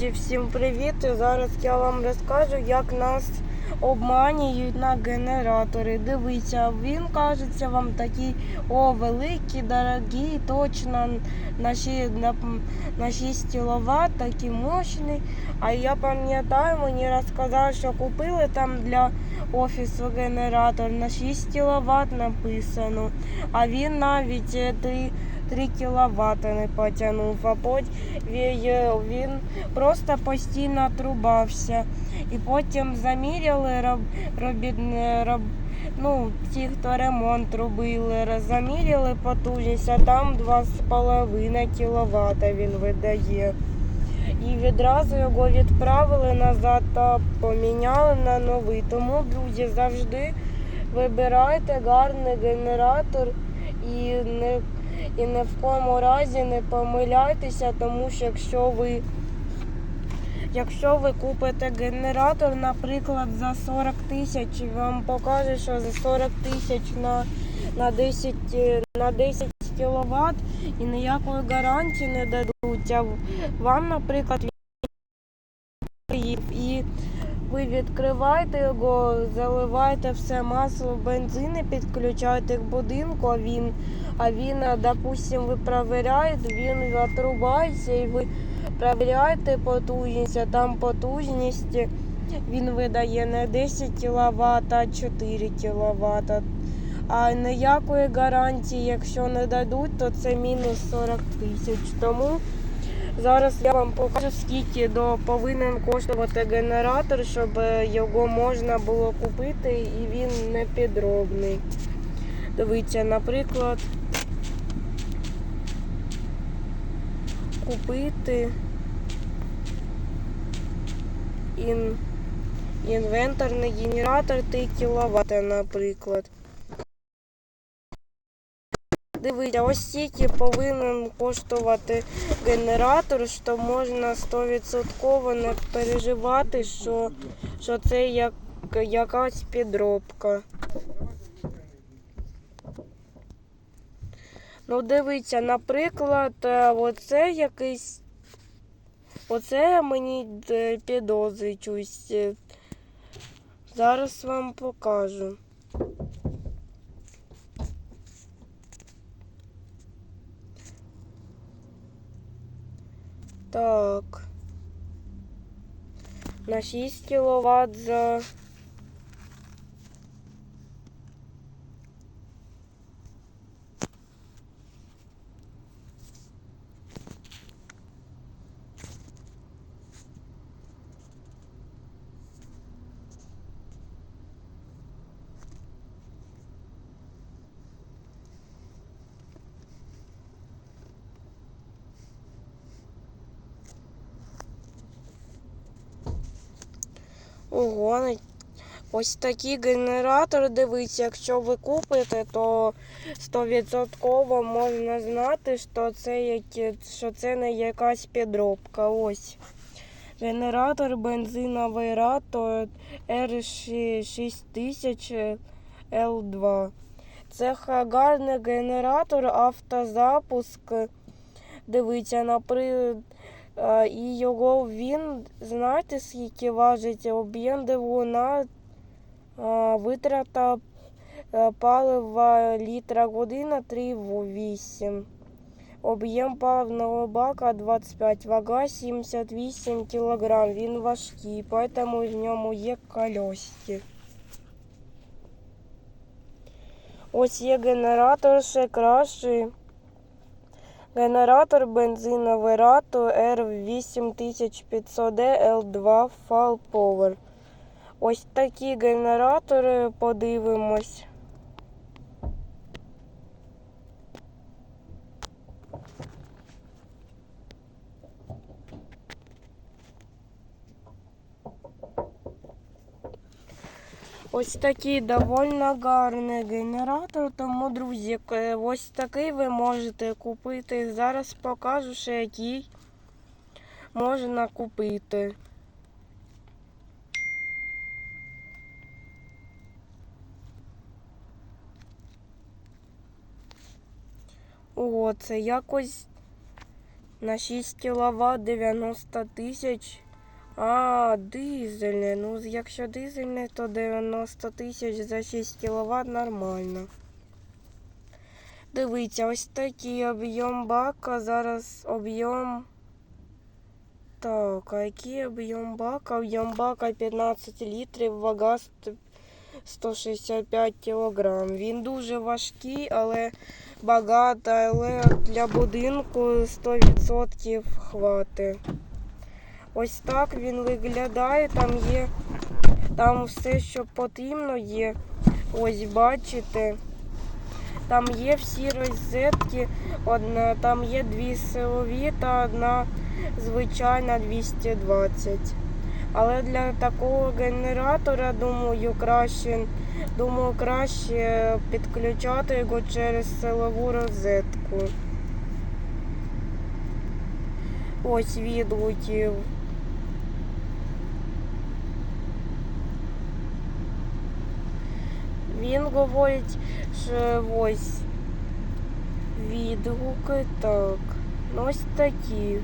Друзі, всім привіт! Зараз я вам розкажу, як нас обманюють на генератори. Дивіться, він кажеться вам такий о, великий, дорогий, точно на, ші- на, на 6 кВт, такий мощний. А я пам'ятаю, мені розказали, що купили там для офісу генератор на 6 кВт написано. А він навіть е, 3, 3 кВт не потягнув, а потім він, просто постійно трубався. І потім заміряли роб, робіт, роб, ну, ті, хто ремонт робили, заміряли потужність, а там 2,5 кВт він видає. І відразу його відправили назад та поміняли на новий. Тому, друзі, завжди вибирайте гарний генератор і не, і ні в кому разі не помиляйтеся, тому що якщо ви Якщо ви купите генератор, наприклад, за 40 тисяч, і вам покаже, що за 40 тисяч на, на 10, е, на 10 кВт і ніякої гарантії не дадуть. А вам, наприклад, і ви відкриваєте його, заливаєте все масло, бензин і підключаєте к будинку, а він, а він, допустим, ви перевіряєте, він отрубається і ви перевіряєте потужність, а там потужність він видає не 10 кВт, а 4 кВт. А ніякої гарантії, якщо не дадуть, то це мінус 40 тисяч. Тому зараз я вам покажу, скільки до повинен коштувати генератор, щоб його можна було купити і він не підробний. Дивіться, наприклад, купити ін, інвенторний генератор 3 кВт, наприклад. Дивіться, ось стільки повинен коштувати генератор, що можна 100% не переживати, що, що це як, якась підробка. Ну, дивіться, наприклад, е, оце якийсь. Оце мені е, підозрюють. Е, Зараз вам покажу. Так. На 6 кВт за. Ого, ось такий генератор, дивіться, якщо ви купите, то 100% можна знати, що це, які, що це не якась підробка. Ось. Генератор бензиновий рато R6000 L2. Це гарний генератор, автозапуск. Дивіться, наприклад. І його він, знаєте, скільки важить об'єм двигуна, витрата е, палива літра година 3,8. Об'єм паливного бака 25, вага 78 кг. Він важкий, тому в ньому є колески. Ось є генератор ще кращий. Генератор бензиновий Rato R8500D L2 Fall Power. Ось такі генератори подивимось. Ось такий доволі гарний генератор, тому, друзі, ось такий ви можете купити. Зараз покажу ще який можна купити. О, це якось На 6 кВт 90 тисяч. А, дизельне. Ну, якщо дизельне, то 90 тисяч за 6 кВт нормально. Дивіться, ось такий об'єм бака. Зараз об'єм. Так, а який об'єм бака? Об'єм бака 15 літрів, вага ст- 165 кг. Він дуже важкий, але багато, але для будинку 100% хватить. Ось так він виглядає. Там є там все, що потрібно є. Ось бачите. Там є всі розетки, одна, там є дві силові та одна звичайна 220. Але для такого генератора, думаю, краще, думаю, краще підключати його через силову розетку. Ось відгуків. Він говорить, що ось відгуки так. Ну, ось такі.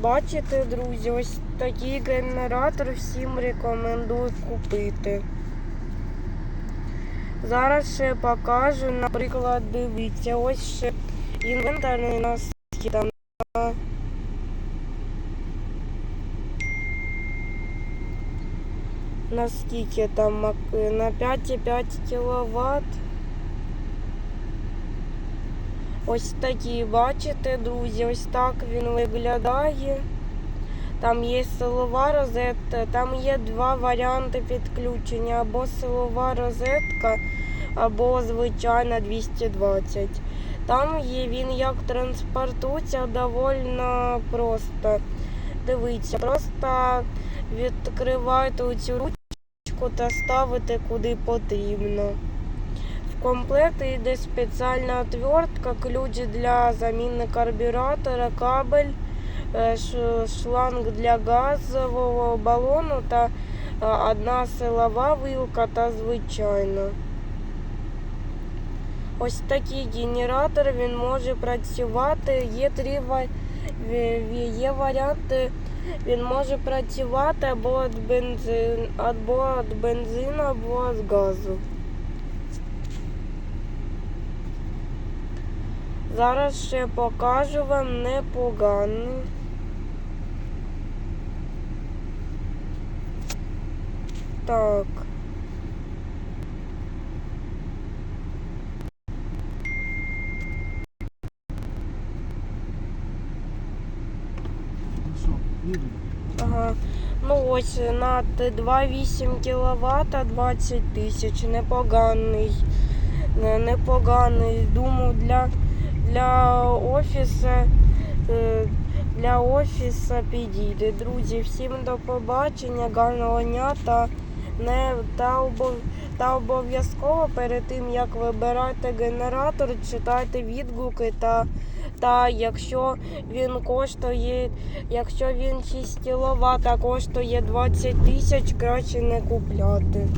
Бачите, друзі, ось такий генератор всім рекомендую купити. Зараз ще покажу, наприклад, дивіться, ось ще інвентарний нас там на наскільки там на 5,5 кВт. Ось такі, бачите, друзі, ось так він виглядає. Там є силова розетка, там є два варіанти підключення, або силова розетка, або звичайна 220. Там є він як транспортується доволі просто. Дивіться, просто відкривайте цю ручку та ставите куди потрібно. В комплект йде спеціальна отвертка, ключ для заміни карбюратора, кабель, е, шланг для газового балону та е, одна силова вилка та звичайна. Ось такий генератор він може працювати. Є три є варіанти. Він може працювати або від бензин, або від бензину, або з газу. Зараз ще покажу вам непоганий. Так. Ну що, їду? Ага. Ну ось на 2,8 кВт 20 тисяч. Непоганий. Непоганий. Думаю, для, для офісу. е, Для офісу підійде. Друзі, всім до побачення, гарного дня та не та обов... та обов'язково перед тим як вибирати генератор, читайте відгуки та, та якщо він коштує Якщо він 6 кВт, коштує 20 тисяч, краще не купляти.